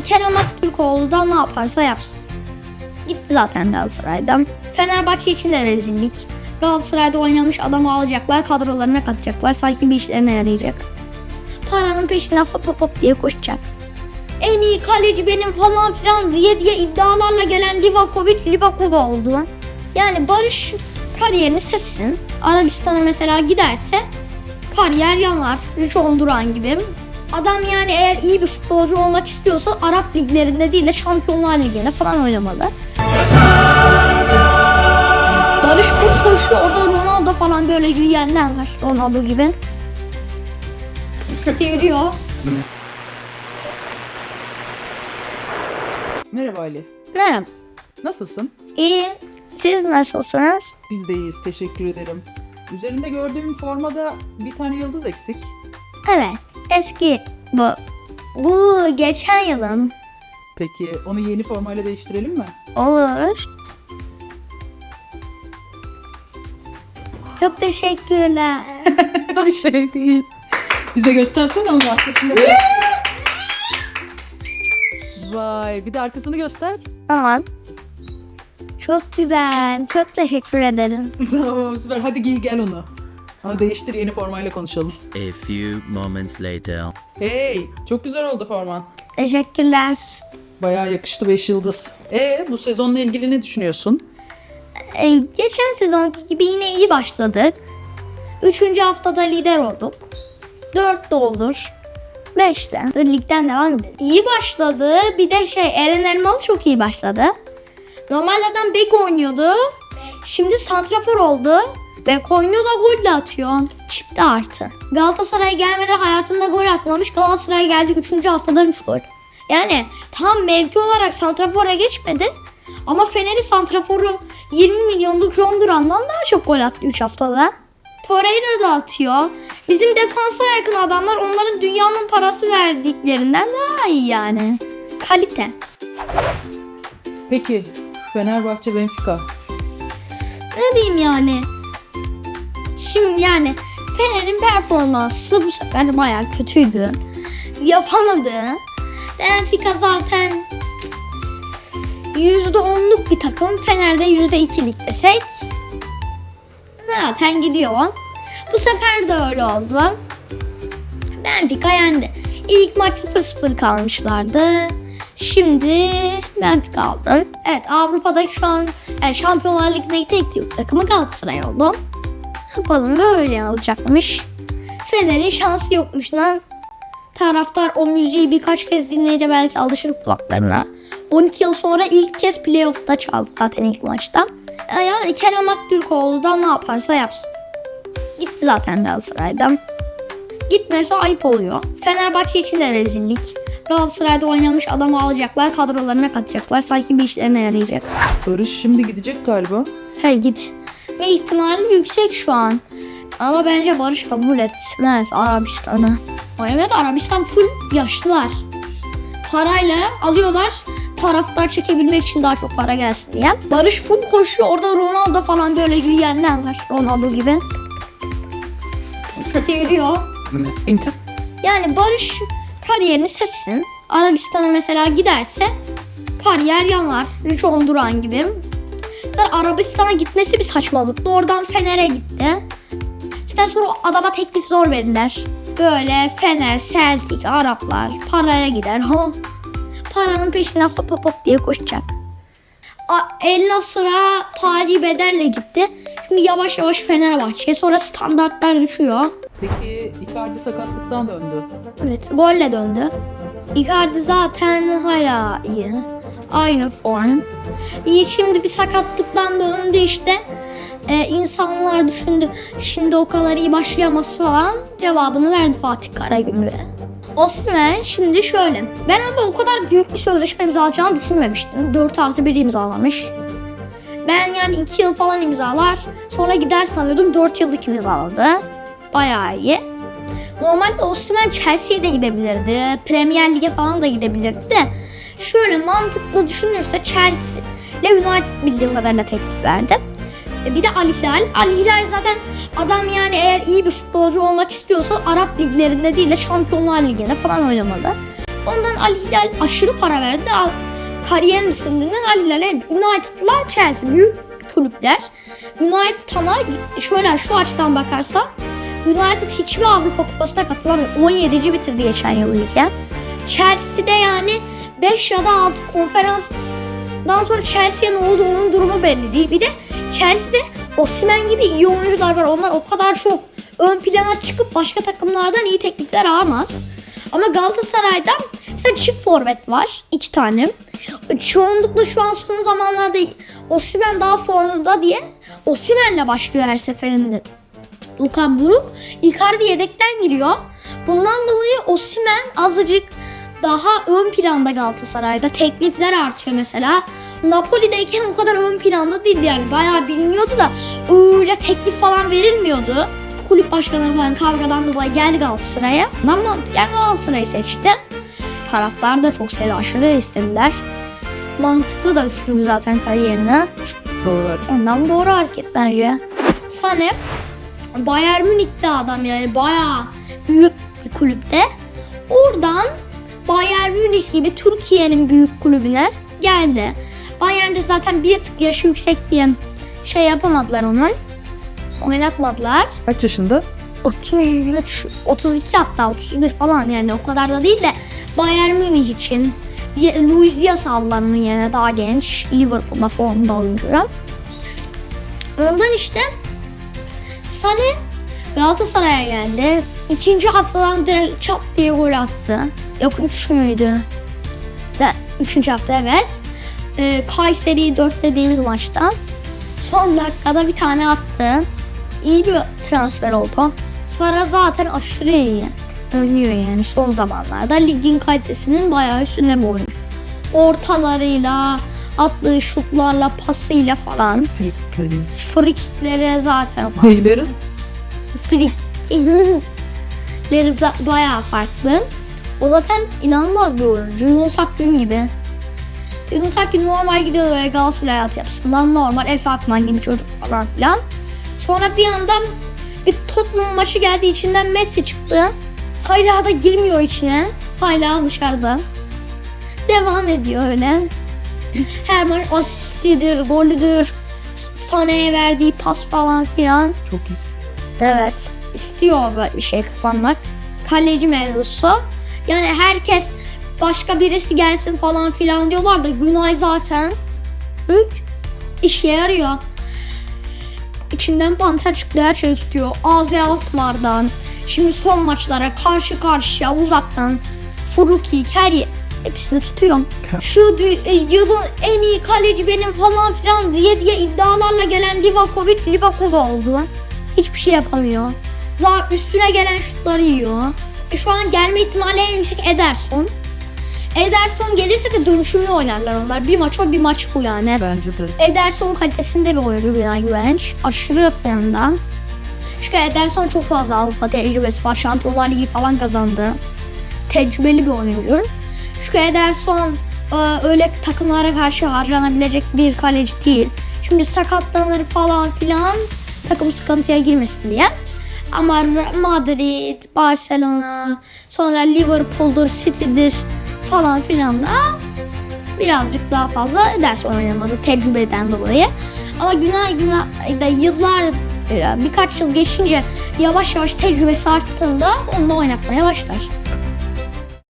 yani Kerem Aktürkoğlu da ne yaparsa yapsın. Gitti zaten Galatasaray'dan. Fenerbahçe için de rezillik. Galatasaray'da oynamış adamı alacaklar, kadrolarına katacaklar. Sanki bir işlerine yarayacak. Paranın peşinden hop hop hop diye koşacak. En iyi kaleci benim falan filan diye diye iddialarla gelen Livakovic Livakova oldu. Yani Barış kariyerini seçsin. Arabistan'a mesela giderse kariyer yanar. Rıçon Duran gibi. Adam yani eğer iyi bir futbolcu olmak istiyorsa Arap liglerinde değil de Şampiyonlar Ligi'nde falan oynamalı. Barış full koşuyor. Orada Ronaldo falan böyle yürüyenler var. Ronaldo gibi. Çeviriyor. Merhaba Ali. Merhaba. Nasılsın? İyi. Siz nasılsınız? Biz de iyiyiz, teşekkür ederim. Üzerinde gördüğüm formada bir tane yıldız eksik. Evet. Eski bu. Bu geçen yılın. Peki onu yeni formayla değiştirelim mi? Olur. Çok teşekkürler. şey değil. Bize göstersene onu arkasını. Vay, bir de arkasını göster. tamam. Çok güzel. Çok teşekkür ederim. tamam süper, hadi giy gel onu. Onu değiştir, yeni formayla konuşalım. A few moments later. Hey, çok güzel oldu forman. Teşekkürler. Bayağı yakıştı 5 yıldız. E bu sezonla ilgili ne düşünüyorsun? Ee, geçen sezonki gibi yine iyi başladık. Üçüncü haftada lider olduk. Dört de olur. Beşte. Dur, ligden devam edelim. İyi başladı. Bir de şey Eren Elmalı çok iyi başladı. Normalde adam bek oynuyordu. Şimdi santrafor oldu. Bek oynuyor da gol de atıyor. Çifte artı. Galatasaray gelmeden hayatında gol atmamış. Galatasaray geldi 3. haftadan 3 gol. Yani tam mevki olarak santrafora geçmedi. Ama Fener'i santraforu 20 milyonluk Ronduran'dan daha çok gol attı 3 haftada. Torreira da atıyor. Bizim defansa yakın adamlar onların dünyanın parası verdiklerinden daha iyi yani. Kalite. Peki, Fenerbahçe Benfica. Ne diyeyim yani? Şimdi yani Fener'in performansı bu sefer bayağı kötüydü. Yapamadı. Benfica zaten %10'luk bir takım. Fener'de %2'lik desek. Zaten gidiyor. Bu sefer de öyle oldu. Benfica yendi. İlk maç 0-0 kalmışlardı. Şimdi Benfica aldı. Evet Avrupa'daki şu an yani Şampiyonlar Ligi'ndeki tek takımı Galatasaray oldu. Yapalım böyle olacakmış. Fener'in şansı yokmuş lan. Taraftar o müziği birkaç kez dinleyince belki alışır kulaklarına. 12 yıl sonra ilk kez playoff'ta çaldı zaten ilk maçta. Yani Kerem Aktürkoğlu da ne yaparsa yapsın. Gitti zaten Galatasaray'dan. Gitmese ayıp oluyor. Fenerbahçe için de rezillik. Galatasaray'da oynamış adamı alacaklar, kadrolarına katacaklar. Sanki bir işlerine yarayacak. Barış şimdi gidecek galiba. Hey git. Ve ihtimali yüksek şu an. Ama bence Barış kabul etmez Arabistan'ı. Evet Arabistan full yaşlılar. Parayla alıyorlar. Taraftar çekebilmek için daha çok para gelsin diye. Barış full koşuyor. Orada Ronaldo falan böyle yürüyenler var. Ronaldo gibi. Çeviriyor. Yani Barış kariyerini seçsin. Arabistan'a mesela giderse kariyer yanar. Rıçon Duran gibi. Zaten Arabistan'a gitmesi bir saçmalıktı. Oradan Fener'e gitti. Zaten sonra adama teklif zor verirler. Böyle Fener, Celtic, Araplar paraya gider. Ha. Paranın peşinden hop hop hop diye koşacak. El Nasır'a Taci Beder'le gitti. Şimdi yavaş yavaş Fenerbahçe. Sonra standartlar düşüyor. Peki Icardi sakatlıktan döndü. Evet golle döndü. Icardi zaten hala iyi. Aynı form. İyi şimdi bir sakatlıktan döndü işte. Ee, insanlar düşündü şimdi o kadar iyi başlayamaz falan. Cevabını verdi Fatih Karagümrük'e. Osman şimdi şöyle. Ben ama o kadar büyük bir sözleşme imzalayacağını düşünmemiştim. 4 artı 1 imzalamış. Ben yani 2 yıl falan imzalar. Sonra gider sanıyordum 4 yıllık imzaladı. Bayağı iyi. Normalde Osimhen Chelsea'ye de gidebilirdi. Premier Lig'e falan da gidebilirdi de. Şöyle mantıklı düşünürse Chelsea ile United bildiğim kadarıyla teklif verdi. E, Bir de Al Hilal. Al Hilal zaten adam yani eğer iyi bir futbolcu olmak istiyorsa Arap liglerinde değil de Şampiyonlar Ligi'nde falan oynamalı. Ondan Ali Hilal aşırı para verdi. Al- Kariyerini düşündüğünden Ali Hilal'e United'lar Chelsea büyük kulüpler. United şöyle şu açıdan bakarsa United hiçbir Avrupa Kupası'na katılamıyor. 17. bitirdi geçen yıl iken. Chelsea'de yani 5 ya da 6 konferansdan sonra Chelsea'ye ne oldu onun durumu belli değil. Bir de Chelsea'de Osimhen gibi iyi oyuncular var. Onlar o kadar çok ön plana çıkıp başka takımlardan iyi teklifler alamaz. Ama Galatasaray'da mesela çift forvet var. iki tane. Çoğunlukla şu an son zamanlarda Osimhen daha formunda diye Osimhen'le başlıyor her seferinde. Lukan Buruk. Icardi yedekten giriyor. Bundan dolayı Osimhen azıcık daha ön planda Galatasaray'da. Teklifler artıyor mesela. Napoli'deyken o kadar ön planda değildi yani. Bayağı biliniyordu da öyle teklif falan verilmiyordu. Kulüp başkanları falan kavgadan dolayı geldi Galatasaray'a. Ondan mantıken Galatasaray'ı seçti. Taraftar da çok sevdi. Aşırı istediler. Mantıklı da düşündü zaten kariyerine. Doğru. Ondan doğru hareket bence. Sané Bayern Münih'te adam yani bayağı büyük bir kulüpte. Oradan Bayern Münih gibi Türkiye'nin büyük kulübüne geldi. Bayern'de zaten bir tık yaşı yüksek diye şey yapamadılar onu. Oynatmadılar. Kaç yaşında? 33, 32 hatta 31 falan yani o kadar da değil de Bayern Münih için Luis Diaz aldılar onun yerine daha genç Liverpool'da formda oyuncu. Ondan işte Sané Galatasaray'a geldi. İkinci haftadan direkt çat diye gol attı. Yok üç müydü? De, üçüncü hafta evet. Ee, Kayseri'yi dörtlediğimiz maçta. Son dakikada bir tane attı. İyi bir transfer oldu. Sara zaten aşırı iyi. Oynuyor yani son zamanlarda. Ligin kalitesinin bayağı üstünde bir oyuncu. Ortalarıyla, attığı şutlarla, pasıyla falan. Frikikleri zaten Neylerin? frikikleri bayağı farklı. O zaten inanılmaz bir oyuncu. Yunus Akgün gibi. Yunus Akgün normal gidiyor böyle Galatasaray altyapısından normal Efe Akman gibi çocuk falan filan. Sonra bir yandan bir Tottenham maçı geldi içinden Messi çıktı. Hala da girmiyor içine. Hala dışarıda. Devam ediyor öyle. Her maç asistidir, golüdür. Sané'ye verdiği pas falan filan. Çok iyisin. Evet. istiyor böyle bir şey kazanmak. Kaleci mevzusu. Yani herkes başka birisi gelsin falan filan diyorlar da Günay zaten büyük işe yarıyor. İçinden panter çıktı her şey tutuyor. AZ Alkmaar'dan. Şimdi son maçlara karşı karşıya uzaktan. Furuki, Kerry hepsini tutuyor. Şu e, yılın en iyi kaleci benim falan filan diye diye iddialarla gelen Livakovic Livakovic oldu. Hiçbir şey yapamıyor. Zaten üstüne gelen şutları yiyor. Şu an gelme ihtimali en yüksek Ederson. Ederson gelirse de dönüşümlü oynarlar onlar. Bir maç o bir maç bu yani. Bence de. Ederson kalitesinde bir oyuncu Günay Güvenç. Aşırı formda. Çünkü Ederson çok fazla Avrupa tecrübesi var. Şampiyonlar Ligi falan kazandı. Tecrübeli bir oyuncu. Çünkü Ederson e, öyle takımlara karşı harcanabilecek bir kaleci değil. Şimdi sakatlanır falan filan takım sıkıntıya girmesin diye. Ama Madrid, Barcelona, sonra Liverpool'dur, City'dir falan filan da birazcık daha fazla Ederson oynamadı tecrübeden dolayı. Ama Günay Günay'da yıllar birkaç yıl geçince yavaş yavaş tecrübesi arttığında onu da oynatmaya başlar.